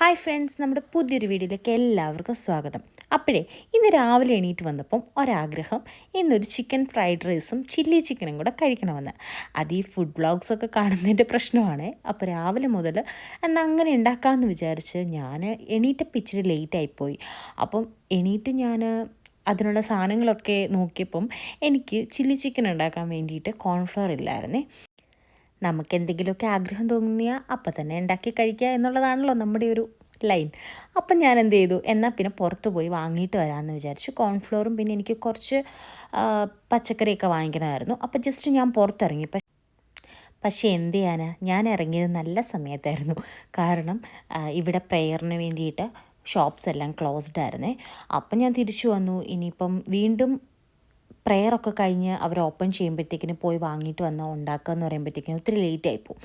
Hi friends നമ്മുടെ പുതിയൊരു വീഡിയോയിലേക്ക് എല്ലാവർക്കും സ്വാഗതം. അപ്പോഴേ ഇന്ന് രാവിലെ എണീറ്റ് വന്നപ്പം ഒരാഗ്രഹം ഇന്നൊരു ചിക്കൻ ഫ്രൈഡ് റൈസും ചില്ലി ചിക്കനും കൂടെ കഴിക്കണമെന്ന്. അത് ഈ ഫുഡ് ബ്ലോഗ്സൊക്കെ കാണുന്നതിന്റെ പ്രശ്നമാണ്. അപ്പോൾ രാവിലെ മുതൽ എന്നാൽ അങ്ങനെ ഉണ്ടാക്കാമെന്ന് വിചാരിച്ച് ഞാൻ എണീറ്റപ്പം ഇച്ചിരി ലേറ്റായിപ്പോയി അപ്പം എണീറ്റ് ഞാൻ അതിനുള്ള സാധനങ്ങളൊക്കെ നോക്കിയപ്പം എനിക്ക് ചില്ലി ചിക്കൻ ഉണ്ടാക്കാൻ വേണ്ടിയിട്ട് കോൺഫ്ലവർ ഇല്ലായിരുന്നേ. നമുക്ക് എന്തെങ്കിലുമൊക്കെ ആഗ്രഹം തോന്നിയാൽ അപ്പം തന്നെ ഉണ്ടാക്കി കഴിക്കുക എന്നുള്ളതാണല്ലോ നമ്മുടെ ഒരു ലൈൻ. അപ്പം ഞാൻ എന്ത് ചെയ്തു എന്നാൽ പിന്നെ പുറത്ത് പോയി വാങ്ങിയിട്ട് വരാമെന്ന് വിചാരിച്ചു. കോൺഫ്ലോറും പിന്നെ എനിക്ക് കുറച്ച് പച്ചക്കറിയൊക്കെ വാങ്ങിക്കണമായിരുന്നു. അപ്പം ജസ്റ്റ് ഞാൻ പുറത്തിറങ്ങി. പക്ഷേ എന്ത് ചെയ്യാനാ? ഞാൻ ഇറങ്ങിയത് നല്ല സമയത്തായിരുന്നു. കാരണം ഇവിടെ പ്രെയറിന് വേണ്ടിയിട്ട് ഷോപ്സ് എല്ലാം ക്ലോസ്ഡ് ആയിരുന്നേ. അപ്പം ഞാൻ തിരിച്ചു വന്നു. ഇനിയിപ്പം വീണ്ടും പ്രെയറൊക്കെ കഴിഞ്ഞ് അവർ ഓപ്പൺ ചെയ്യുമ്പോഴത്തേക്കിന് പോയി വാങ്ങിയിട്ട് വന്ന് ഉണ്ടാക്കുക എന്ന് പറയുമ്പോഴത്തേക്കിനും ഒത്തിരി ലേറ്റ് ആയിപ്പോവും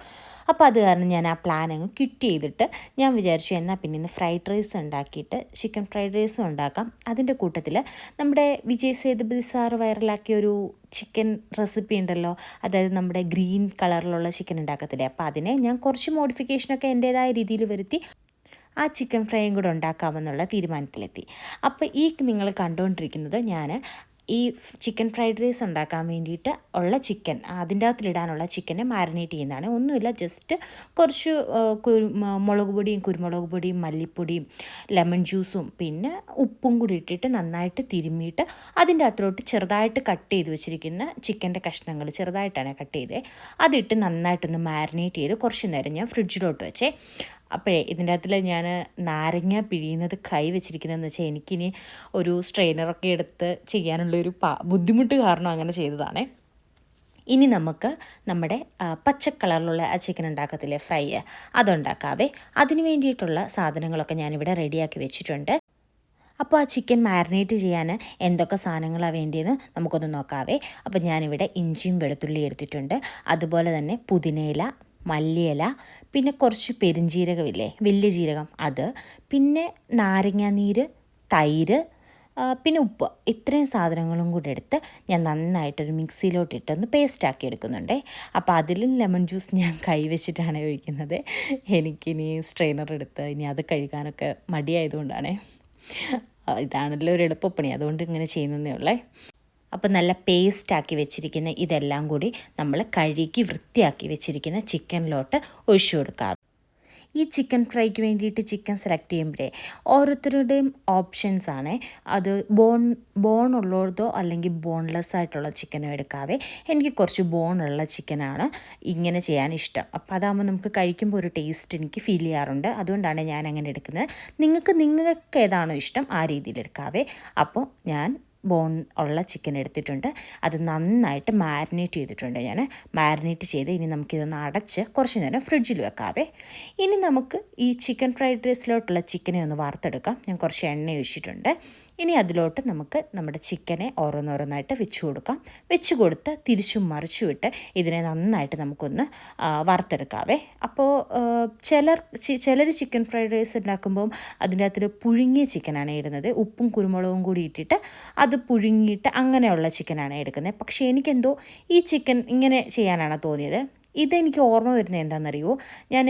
അപ്പോൾ അത് കാരണം ഞാൻ ആ പ്ലാൻ അങ്ങ് ക്വിറ്റ് ചെയ്തിട്ട് ഞാൻ വിചാരിച്ചു എന്നാൽ പിന്നെ ഇന്ന് ഫ്രൈഡ് റൈസ് ഉണ്ടാക്കിയിട്ട് ചിക്കൻ ഫ്രൈഡ് റൈസും ഉണ്ടാക്കാം. അതിന്റെ കൂട്ടത്തിൽ നമ്മുടെ വിജയ് സേതുപതി സാറ് വൈറലാക്കിയ ഒരു ചിക്കൻ റെസിപ്പി ഉണ്ടല്ലോ. അതായത് നമ്മുടെ ഗ്രീൻ കളറിലുള്ള ചിക്കൻ ഉണ്ടാക്കത്തില്ലേ. അപ്പോൾ അതിനെ ഞാൻ കുറച്ച് മോഡിഫിക്കേഷനൊക്കെ എന്റേതായ രീതിയിൽ വരുത്തി ആ ചിക്കൻ ഫ്രൈയും കൂടെ ഉണ്ടാക്കാമെന്നുള്ള തീരുമാനത്തിലെത്തി. അപ്പോൾ ഈ നിങ്ങൾ കണ്ടുകൊണ്ടിരിക്കുന്നത് ഞാൻ ഈ ചിക്കൻ ഫ്രൈഡ് റൈസ് ഉണ്ടാക്കാൻ വേണ്ടിയിട്ട് ഉള്ള ചിക്കൻ അതിന്റെ അകത്തിലിടാനുള്ള ചിക്കനെ മാരിനേറ്റ് ചെയ്യുന്നതാണ്. ഒന്നുമില്ല ജസ്റ്റ് കുറച്ച് മുളക് പൊടിയും കുരുമുളക് പൊടിയും മല്ലിപ്പൊടിയും ലെമൺ ജ്യൂസും പിന്നെ ഉപ്പും കൂടി ഇട്ടിട്ട് നന്നായിട്ട് തിരുമ്മിയിട്ട് അതിന്റെ അകത്തോട്ട് ചെറുതായിട്ട് കട്ട് ചെയ്ത് വെച്ചിരിക്കുന്ന ചിക്കന്റെ കഷ്ണങ്ങൾ ചെറുതായിട്ടാണ് കട്ട് ചെയ്തത് അതിട്ട് നന്നായിട്ടൊന്ന് മാരിനേറ്റ് ചെയ്ത് കുറച്ച് നേരം ഞാൻ ഫ്രിഡ്ജിലോട്ട് വെച്ചേ. അപ്പോഴേ ഇതിന്റെ അകത്തിൽ ഞാൻ നാരങ്ങ പിഴിയുന്നത് കൈ വെച്ചിരിക്കുന്നതെന്ന് വെച്ചാൽ എനിക്കിനി ഒരു സ്ട്രെയിനറൊക്കെ എടുത്ത് ചെയ്യാനുള്ളൊരു പാ ബുദ്ധിമുട്ട് കാരണം അങ്ങനെ ചെയ്തതാണേ. ഇനി നമുക്ക് നമ്മുടെ പച്ചക്കളറിലുള്ള പച്ച കളറിലുള്ള ആ ചിക്കൻ ഉണ്ടാക്കത്തില്ലേ ഫ്രൈ അതുണ്ടാക്കാവേ. അതിന് വേണ്ടിയിട്ടുള്ള സാധനങ്ങളൊക്കെ ഞാനിവിടെ റെഡിയാക്കി വെച്ചിട്ടുണ്ട്. അപ്പോൾ ആ ചിക്കൻ മാരിനേറ്റ് ചെയ്യാൻ എന്തൊക്കെ സാധനങ്ങളാണ് വേണ്ടിയെന്ന് നമുക്കൊന്ന് നോക്കാവേ. അപ്പോൾ ഞാനിവിടെ ഇഞ്ചിയും വെളുത്തുള്ളി എടുത്തിട്ടുണ്ട്. അതുപോലെ തന്നെ പുതിനയില മല്ലിയില പിന്നെ കുറച്ച് പെരിഞ്ജീരകമില്ലേ വലിയ ജീരകം അത് പിന്നെ നാരങ്ങാനീര് തൈര് പിന്നെ ഉപ്പ്. ഇത്രയും സാധനങ്ങളും കൂടി എടുത്ത് ഞാൻ നന്നായിട്ടൊരു മിക്സിയിലോട്ട് ഇട്ടൊന്ന് പേസ്റ്റാക്കി എടുക്കുന്നുണ്ടേ. അപ്പോൾ അതിലും ലെമൺ ജ്യൂസ് ഞാൻ കൈവച്ചിട്ടാണ് ഒഴിക്കുന്നത്. എനിക്കിനി സ്ട്രെയിനർ എടുത്ത് ഇനി അത് കഴുകാനൊക്കെ മടിയായതുകൊണ്ടാണേ. ഇതാണല്ലോ ഒരു എളുപ്പപ്പണി. അതുകൊണ്ട് ഇങ്ങനെ ചെയ്യുന്നതേ ഉള്ളേ. അപ്പോൾ നല്ല പേസ്റ്റാക്കി വെച്ചിരിക്കുന്ന ഇതെല്ലാം കൂടി നമ്മൾ കഴുകി വൃത്തിയാക്കി വെച്ചിരിക്കുന്ന ചിക്കനിലോട്ട് ഒഴിച്ചു കൊടുക്കാം. ഈ ചിക്കൻ ഫ്രൈക്ക് വേണ്ടിയിട്ട് ചിക്കൻ സെലക്ട് ചെയ്യുമ്പോഴേ ഓരോരുത്തരുടെയും ഓപ്ഷൻസ് ആണ്. അത് ബോൺ ബോൺ ഉള്ളതോ അല്ലെങ്കിൽ ബോൺലെസ് ആയിട്ടുള്ള ചിക്കനോ എടുക്കാവേ എനിക്ക് കുറച്ച് ബോൺ ഉള്ള ചിക്കനാണ് ഇങ്ങനെ ചെയ്യാൻ ഇഷ്ടം. അപ്പോൾ അതാകുമ്പോൾ നമുക്ക് കഴിക്കുമ്പോൾ ഒരു ടേസ്റ്റ് എനിക്ക് ഫീൽ ചെയ്യാറുണ്ട്. അതുകൊണ്ടാണ് ഞാൻ അങ്ങനെ എടുക്കുന്നത്. നിങ്ങൾക്ക് നിങ്ങൾക്ക് ഏതാണോ ഇഷ്ടം ആ രീതിയിൽ എടുക്കാവേ. അപ്പോൾ ഞാൻ ബോൺ ഉള്ള ചിക്കൻ എടുത്തിട്ടുണ്ട്. അത് നന്നായിട്ട് മാരിനേറ്റ് ചെയ്തിട്ടുണ്ട് ഞാൻ മാരിനേറ്റ് ചെയ്ത് ഇനി നമുക്കിതൊന്ന് അടച്ച് കുറച്ച് നേരം ഫ്രിഡ്ജിൽ വെക്കാവേ. ഇനി നമുക്ക് ഈ ചിക്കൻ ഫ്രൈഡ് റൈസിലോട്ടുള്ള ചിക്കനെ ഒന്ന് വാർത്തെടുക്കാം ഞാൻ കുറച്ച് എണ്ണ ഒഴിച്ചിട്ടുണ്ട്. ഇനി അതിലോട്ട് നമുക്ക് നമ്മുടെ ചിക്കനെ ഓരോന്നോരോന്നായിട്ട് വെച്ച് കൊടുക്കാം. വെച്ച് കൊടുത്ത് തിരിച്ചും മറിച്ചു വിട്ട് ഇതിനെ നന്നായിട്ട് നമുക്കൊന്ന് വറുത്തെടുക്കാവേ. അപ്പോൾ ചിലർ ചിലർ ചിക്കൻ ഫ്രൈഡ് റൈസ് ഉണ്ടാക്കുമ്പം അതിന്റെ അകത്തിൽ പുഴുങ്ങിയ ചിക്കനാണ് ഇടുന്നത്. ഉപ്പും കുരുമുളകും കൂടി ഇട്ടിട്ട് അത് പുഴുങ്ങിയിട്ട് അങ്ങനെയുള്ള ചിക്കനാണ് എടുക്കുന്നത്. പക്ഷേ എനിക്കെന്തോ ഈ ചിക്കൻ ഇങ്ങനെ ചെയ്യാനാണ് തോന്നിയത്. ഇതെനിക്ക് ഓർമ്മ വരുന്നത് എന്താണെന്നറിയോ ഞാൻ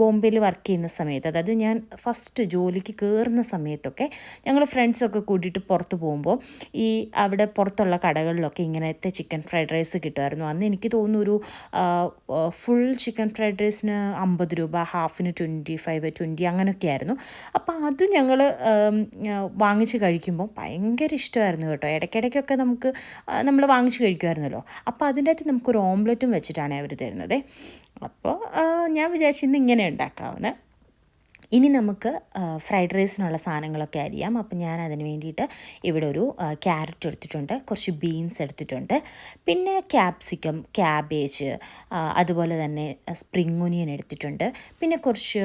ബോംബെയിൽ വർക്ക് ചെയ്യുന്ന സമയത്ത് അതായത് ഞാൻ ഫസ്റ്റ് ജോലിക്ക് കയറുന്ന സമയത്തൊക്കെ ഞങ്ങൾ ഫ്രണ്ട്സൊക്കെ കൂട്ടിയിട്ട് പുറത്ത് പോകുമ്പോൾ ഈ അവിടെ പുറത്തുള്ള കടകളിലൊക്കെ ഇങ്ങനത്തെ ചിക്കൻ ഫ്രൈഡ് റൈസ് കിട്ടുമായിരുന്നു. അന്ന് എനിക്ക് തോന്നുന്നു ഒരു ഫുൾ ചിക്കൻ ഫ്രൈഡ് റൈസിന് അമ്പത് രൂപ ഹാഫിന് ട്വന്റി ഫൈവ് ട്വന്റി അങ്ങനെയൊക്കെ ആയിരുന്നു. അപ്പോൾ അത് ഞങ്ങൾ വാങ്ങിച്ച് കഴിക്കുമ്പോൾ ഭയങ്കര ഇഷ്ടമായിരുന്നു കേട്ടോ. ഇടയ്ക്കിടയ്ക്കൊക്കെ നമുക്ക് നമ്മൾ വാങ്ങിച്ച് കഴിക്കുമായിരുന്നല്ലോ. അപ്പോൾ അതിന്റെ അകത്ത് നമുക്കൊരു ഓംലെറ്റും വെച്ചിട്ടാണ് അവർ തരുന്നത്. അപ്പോൾ ആ, ഞാൻ വിചാരിച്ചു ഇന്ന് ഇങ്ങനെ ഉണ്ടാക്കാവുന്ന. ഇനി നമുക്ക് ഫ്രൈഡ് റൈസിനുള്ള സാധനങ്ങളൊക്കെ അരിയാം. അപ്പം ഞാൻ അതിന് വേണ്ടിയിട്ട് ഇവിടെ ഒരു ക്യാരറ്റ് എടുത്തിട്ടുണ്ട്. കുറച്ച് ബീൻസ് എടുത്തിട്ടുണ്ട്. പിന്നെ ക്യാപ്സിക്കം ക്യാബേജ് അതുപോലെ തന്നെ സ്പ്രിംഗ് ഒനിയൻ എടുത്തിട്ടുണ്ട്. പിന്നെ കുറച്ച്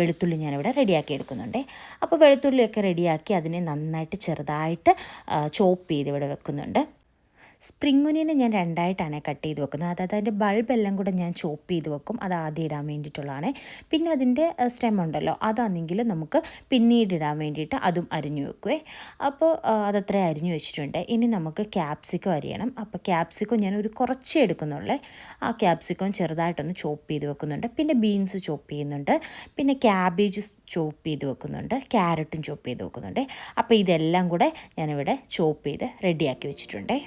വെളുത്തുള്ളി ഞാനിവിടെ റെഡിയാക്കി എടുക്കുന്നുണ്ട്. അപ്പോൾ വെളുത്തുള്ളിയൊക്കെ റെഡിയാക്കി അതിനെ നന്നായിട്ട് ചെറുതായിട്ട് ചോപ്പ് ചെയ്ത് ഇവിടെ വെക്കുന്നുണ്ട്. സ്പ്രിംഗ് ഒനിയനെ ഞാൻ രണ്ടായിട്ടാണ് കട്ട് ചെയ്ത് വെക്കുന്നത്. അതായത് അതിന്റെ ബൾബ് എല്ലാം കൂടെ ഞാൻ ചോപ്പ് ചെയ്ത് വെക്കും. അത് ആദ്യം ഇടാൻ വേണ്ടിയിട്ടുള്ളതാണ്. പിന്നെ അതിന്റെ സ്റ്റെം ഉണ്ടല്ലോ അതാണെങ്കിൽ നമുക്ക് പിന്നീട് ഇടാൻ വേണ്ടിയിട്ട് അതും അരിഞ്ഞു വെക്കുവേ. അപ്പോൾ അതത്ര അരിഞ്ഞു വെച്ചിട്ടുണ്ട്. ഇനി നമുക്ക് ക്യാപ്സിക്കം അരിയണം. അപ്പോൾ ക്യാപ്സിക്കം ഞാൻ ഒരു കുറച്ചേ എടുക്കുന്നുള്ളേ. ആ ക്യാപ്സിക്കം ചെറുതായിട്ടൊന്ന് ചോപ്പ് ചെയ്ത് വെക്കുന്നുണ്ട്. പിന്നെ ബീൻസ് ചോപ്പ് ചെയ്യുന്നുണ്ട്. പിന്നെ ക്യാബേജ് ചോപ്പ് ചെയ്ത് വെക്കുന്നുണ്ട്. ക്യാരറ്റും ചോപ്പ് ചെയ്ത് വെക്കുന്നുണ്ട്. അപ്പോൾ ഇതെല്ലാം കൂടെ ഞാനിവിടെ ചോപ്പ് ചെയ്ത് റെഡിയാക്കി വെച്ചിട്ടുണ്ടേ.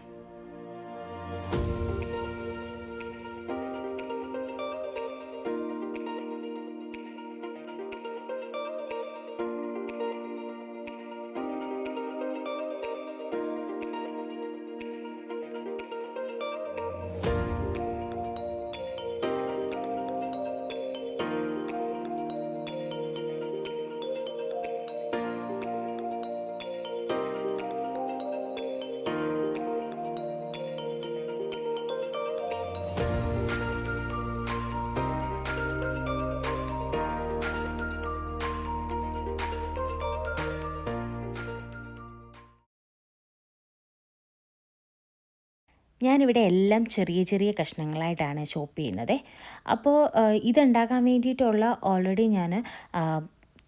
ഞാനിവിടെ എല്ലാം ചെറിയ ചെറിയ കഷ്ണങ്ങളായിട്ടാണ് ചോപ്പ് ചെയ്യുന്നത്. അപ്പോൾ ഇതുണ്ടാക്കാൻ വേണ്ടിയിട്ടുള്ള ഓൾറെഡി ഞാൻ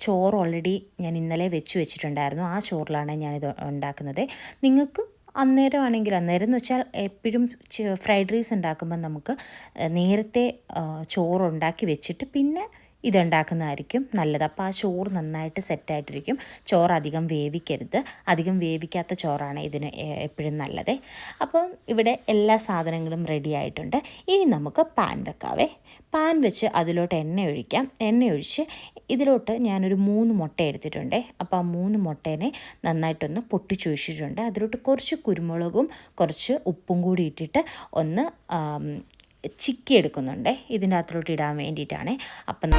ചോറ് ഓൾറെഡി ഞാൻ ഇന്നലെ വെച്ച് വെച്ചിട്ടുണ്ടായിരുന്നു. ആ ചോറിലാണ് ഞാനിത് ഉണ്ടാക്കുന്നത്. നിങ്ങൾക്ക് അന്നേരം ആണെങ്കിൽ അന്നേരം എന്ന് വെച്ചാൽ എപ്പോഴും ഫ്രൈഡ് റൈസ് ഉണ്ടാക്കുമ്പോൾ നമുക്ക് നേരത്തെ ചോറ് ഉണ്ടാക്കി വെച്ചിട്ട് പിന്നെ ഇതുണ്ടാക്കുന്നതായിരിക്കും. നല്ലത്. അപ്പോൾ ആ ചോറ് നന്നായിട്ട് സെറ്റായിട്ടിരിക്കും. ചോറ് അധികം വേവിക്കരുത്. അധികം വേവിക്കാത്ത ചോറാണ് ഇതിന് എപ്പോഴും നല്ലത്. അപ്പോൾ ഇവിടെ എല്ലാ സാധനങ്ങളും റെഡി ആയിട്ടുണ്ട്. ഇനി നമുക്ക് പാൻ വെക്കാവേ. പാൻ വെച്ച് അതിലോട്ട് എണ്ണ ഒഴിക്കാം. എണ്ണ ഒഴിച്ച് ഇതിലോട്ട് ഞാനൊരു മൂന്ന് മുട്ട എടുത്തിട്ടുണ്ട്. അപ്പോൾ ആ മൂന്ന് മുട്ടേനെ നന്നായിട്ടൊന്ന് പൊട്ടിച്ചൊഴിച്ചിട്ടുണ്ട് അതിലോട്ട് കുറച്ച് കുരുമുളകും കുറച്ച് ഉപ്പും കൂടി ഇട്ടിട്ട് ഒന്ന് ചിക്കി എടുക്കുന്നുണ്ട്. ഇതിന്റെ അകത്തോട്ട് ഇടാൻ വേണ്ടിയിട്ടാണ്. അപ്പം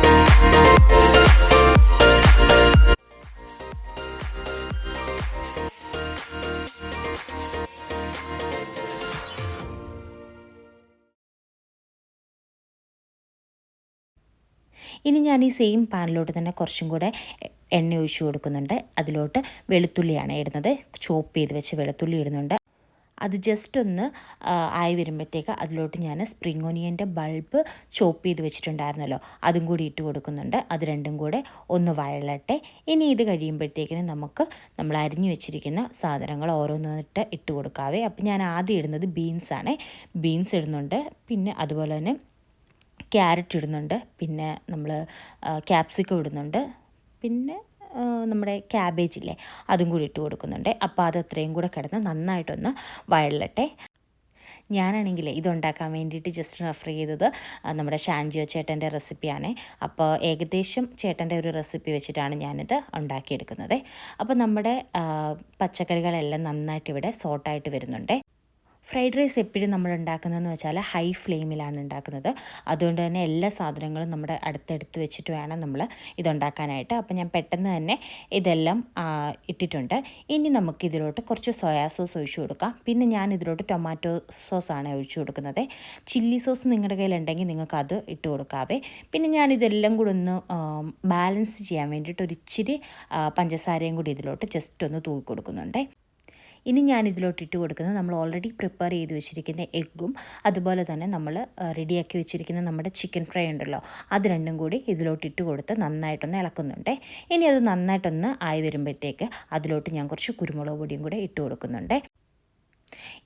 ഇനി ഞാൻ ഈ സെയിം പാനിലോട്ട് തന്നെ കുറച്ചും കൂടെ എണ്ണ ഒഴിച്ചു കൊടുക്കുന്നുണ്ട്. അതിലോട്ട് വെളുത്തുള്ളിയാണ് ഇടുന്നത്. ചോപ്പ് ചെയ്ത് വെച്ച് വെളുത്തുള്ളി ഇടുന്നുണ്ട്. അത് ജസ്റ്റ് ഒന്ന് ആയി വരുമ്പോഴത്തേക്ക് അതിലോട്ട് ഞാൻ സ്പ്രിംഗ് ഒനിയന്റെ ബൾബ് ചോപ്പ് ചെയ്ത് വെച്ചിട്ടുണ്ടായിരുന്നല്ലോ. അതും കൂടി ഇട്ട് കൊടുക്കുന്നുണ്ട്. അത് രണ്ടും കൂടെ ഒന്ന് വഴലട്ടെ. ഇനി ഇത് കഴിയുമ്പോഴത്തേക്കിന് നമുക്ക് നമ്മൾ അരിഞ്ഞു വെച്ചിരിക്കുന്ന സാധനങ്ങൾ ഓരോന്നിട്ട് ഇട്ട് കൊടുക്കാവേ. അപ്പം ഞാൻ ആദ്യം ഇടുന്നത് ബീൻസാണ് ബീൻസ് ഇടുന്നുണ്ട്. പിന്നെ അതുപോലെ തന്നെ ക്യാരറ്റ് ഇടുന്നുണ്ട്. പിന്നെ നമ്മൾ ക്യാപ്സിക്കം ഇടുന്നുണ്ട്. പിന്നെ നമ്മുടെ ക്യാബേജ് ഇല്ലേ അതും കൂടി ഇട്ട് കൊടുക്കുന്നുണ്ട്. അപ്പോൾ അത് അത്രയും കൂടെ കിടന്ന് നന്നായിട്ടൊന്ന് വഴലട്ടെ. ഞാനാണെങ്കിൽ ഇതുണ്ടാക്കാൻ വേണ്ടിയിട്ട് ജസ്റ്റ് റെഫർ ചെയ്തത് നമ്മുടെ ഷാൻജിയോ ചേട്ടന്റെ റെസിപ്പിയാണ്. അപ്പോൾ ഏകദേശം ചേട്ടന്റെ ഒരു റെസിപ്പി വെച്ചിട്ടാണ് ഞാനിത് ഉണ്ടാക്കിയെടുക്കുന്നത്. അപ്പോൾ നമ്മുടെ പച്ചക്കറികളെല്ലാം നന്നായിട്ട് ഇവിടെ സോട്ടായിട്ട് വരുന്നുണ്ട്. ഫ്രൈഡ് റൈസ് എപ്പോഴും നമ്മൾ ഉണ്ടാക്കുന്നതെന്ന് വെച്ചാൽ ഹൈ ഫ്ലെയിമിലാണ് ഉണ്ടാക്കുന്നത്. അതുകൊണ്ട് തന്നെ എല്ലാ സാധനങ്ങളും നമ്മുടെ അടുത്തെടുത്ത് വെച്ചിട്ട് വേണം നമ്മൾ ഇതുണ്ടാക്കാനായിട്ട്. അപ്പോൾ ഞാൻ പെട്ടെന്ന് തന്നെ ഇതെല്ലാം ഇട്ടിട്ടുണ്ട്. ഇനി നമുക്ക് ഇതിലോട്ട് കുറച്ച് സോയാ സോസ് ഒഴിച്ചു കൊടുക്കാം. പിന്നെ ഞാൻ ഇതിലോട്ട് ടൊമാറ്റോ സോസാണ് ഒഴിച്ചു കൊടുക്കുന്നത്. ചില്ലി സോസ് നിങ്ങളുടെ കയ്യിലുണ്ടെങ്കിൽ നിങ്ങൾക്ക് അത് ഇട്ട് കൊടുക്കാവേ. പിന്നെ ഞാൻ ഇതെല്ലാം കൂടി ഒന്ന് ബാലൻസ് ചെയ്യാൻ വേണ്ടിയിട്ട് ഒരു ഇച്ചിരി പഞ്ചസാരയും കൂടി ഇതിലോട്ട് ജസ്റ്റ് ഒന്ന് തൂക്കി കൊടുക്കുന്നുണ്ട്. ഇനി ഞാൻ ഇതിലോട്ട് ഇട്ട് കൊടുക്കുന്നത് നമ്മൾ ഓൾറെഡി പ്രിപ്പയർ ചെയ്ത് വെച്ചിരിക്കുന്ന എഗ്ഗും അതുപോലെ തന്നെ നമ്മൾ റെഡിയാക്കി വെച്ചിരിക്കുന്ന നമ്മുടെ ചിക്കൻ ഫ്രൈ ഉണ്ടല്ലോ അത് രണ്ടും കൂടി ഇതിലോട്ട് ഇട്ട് കൊടുത്ത് നന്നായിട്ടൊന്ന് ഇളക്കുന്നുണ്ട്. ഇനി അത് നന്നായിട്ടൊന്ന് ആയി വരുമ്പോഴത്തേക്ക് അതിലോട്ട് ഞാൻ കുറച്ച് കുരുമുളക് പൊടിയും കൂടെ ഇട്ട് കൊടുക്കുന്നുണ്ട്.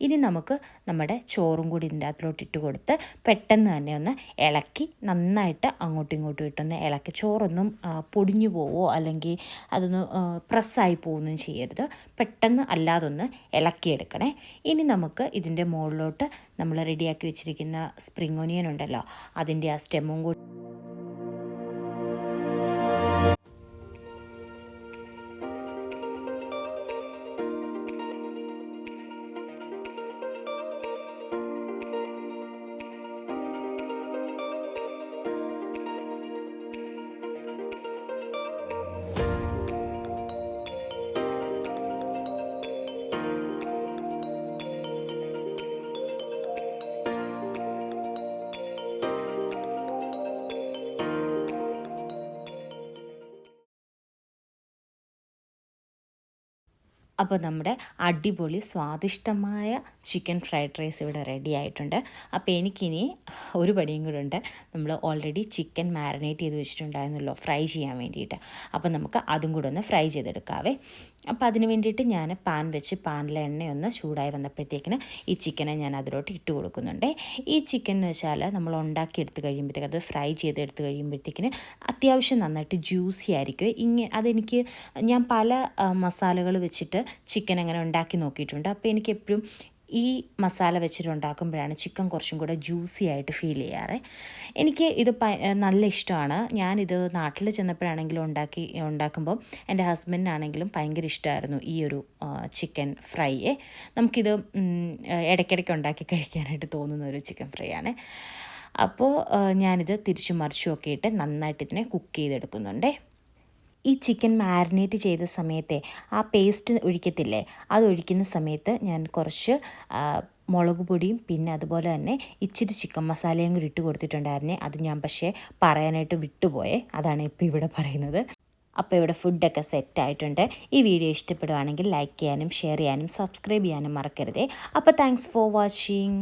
ഇനി നമുക്ക് നമ്മുടെ ചോറും കൂടി ഇതിന്റെ അകത്തോട്ട് ഇട്ട് കൊടുത്ത് പെട്ടെന്ന് തന്നെ ഒന്ന് ഇളക്കി നന്നായിട്ട് അങ്ങോട്ടും ഇങ്ങോട്ടും ഇട്ടൊന്ന് ഇളക്കി. ചോറൊന്നും പൊടിഞ്ഞു പോവോ അല്ലെങ്കിൽ അതൊന്ന് പ്രസ്സായി പോവുകയൊന്നും ചെയ്യരുത്. പെട്ടെന്ന് അല്ലാതൊന്ന് ഇളക്കിയെടുക്കണേ. ഇനി നമുക്ക് ഇതിന്റെ മുകളിലോട്ട് നമ്മൾ റെഡിയാക്കി വെച്ചിരിക്കുന്ന സ്പ്രിങ് ഒനിയൻ ഉണ്ടല്ലോ അതിന്റെ ആ സ്റ്റെമ്മും കൂടി അപ്പോൾ നമ്മുടെ അടിപൊളി സ്വാദിഷ്ടമായ ചിക്കൻ ഫ്രൈഡ് റൈസ് ഇവിടെ റെഡി ആയിട്ടുണ്ട്. അപ്പോൾ എനിക്കിനി ഒരു പടിയും കൂടെ ഉണ്ട്. നമ്മൾ ഓൾറെഡി ചിക്കൻ മാരിനേറ്റ് ചെയ്ത് വെച്ചിട്ടുണ്ടായിരുന്നല്ലോ ഫ്രൈ ചെയ്യാൻ വേണ്ടിയിട്ട്. അപ്പോൾ നമുക്ക് അതും കൂടെ ഒന്ന് ഫ്രൈ ചെയ്തെടുക്കാവേ. അപ്പോൾ അതിന് വേണ്ടിയിട്ട് ഞാൻ പാൻ വെച്ച് പാനിലെ എണ്ണയൊന്ന് ചൂടായി വന്നപ്പോഴത്തേക്കിന് ഈ ചിക്കനെ ഞാൻ അതിലോട്ട് ഇട്ട് കൊടുക്കുന്നുണ്ട്. ഈ ചിക്കൻ എന്ന് വെച്ചാൽ നമ്മൾ ഉണ്ടാക്കി എടുത്ത് കഴിയുമ്പോഴത്തേക്ക് അത് ഫ്രൈ ചെയ്തെടുത്ത് കഴിയുമ്പോഴത്തേക്കിന് അത്യാവശ്യം നന്നായിട്ട് ജ്യൂസി ആയിരിക്കും. ഇങ്ങനെ അതെനിക്ക് ഞാൻ പല മസാലകൾ വെച്ചിട്ട് ചിക്കൻ അങ്ങനെ ഉണ്ടാക്കി നോക്കിയിട്ടുണ്ട്. അപ്പോൾ എനിക്ക് എപ്പോഴും ഈ മസാല വെച്ചിട്ട് ഉണ്ടാക്കുമ്പോഴാണ് ചിക്കൻ കുറച്ചും കൂടെ ജ്യൂസി ആയിട്ട് ഫീൽ ചെയ്യാറ്. എനിക്ക് ഇത് നല്ല ഇഷ്ടമാണ്. ഞാനിത് നാട്ടിൽ ചെന്നപ്പോഴാണെങ്കിലും ഉണ്ടാക്കി ഉണ്ടാക്കുമ്പോൾ എന്റെ ഹസ്ബൻഡിനാണെങ്കിലും ഭയങ്കര ഇഷ്ടമായിരുന്നു ഈ ഒരു ചിക്കൻ ഫ്രൈയെ നമുക്കിത് ഇടയ്ക്കിടയ്ക്ക് ഉണ്ടാക്കി കഴിക്കാനായിട്ട് തോന്നുന്ന ഒരു ചിക്കൻ ഫ്രൈ ആണ്. അപ്പോൾ ഞാനിത് തിരിച്ചു മറിച്ചും ഒക്കെ ഇട്ട് നന്നായിട്ട് ഇതിനെ കുക്ക് ചെയ്തെടുക്കുന്നുണ്ടേ. ഈ ചിക്കൻ മാരിനേറ്റ് ചെയ്ത സമയത്തെ ആ പേസ്റ്റ് ഒഴിക്കത്തില്ലേ? അത് ഒഴിക്കുന്ന സമയത്ത് ഞാൻ കുറച്ച് മുളക് പൊടിയും പിന്നെ അതുപോലെ തന്നെ ഇച്ചിരി ചിക്കൻ മസാലയും കൂടി ഇട്ട് കൊടുത്തിട്ടുണ്ടായിരുന്നേ. അത് ഞാൻ പക്ഷേ പറയാനായിട്ട് വിട്ടുപോയേ. അതാണ് ഇപ്പോൾ ഇവിടെ പറയുന്നത്. അപ്പോൾ ഇവിടെ ഫുഡൊക്കെ സെറ്റ് ആയിട്ടുണ്ട്. ഈ വീഡിയോ ഇഷ്ടപ്പെടുവാണെങ്കിൽ ലൈക്ക് ചെയ്യാനും ഷെയർ ചെയ്യാനും സബ്സ്ക്രൈബ് ചെയ്യാനും മറക്കരുതേ. അപ്പോൾ താങ്ക്സ് ഫോർ വാച്ചിങ്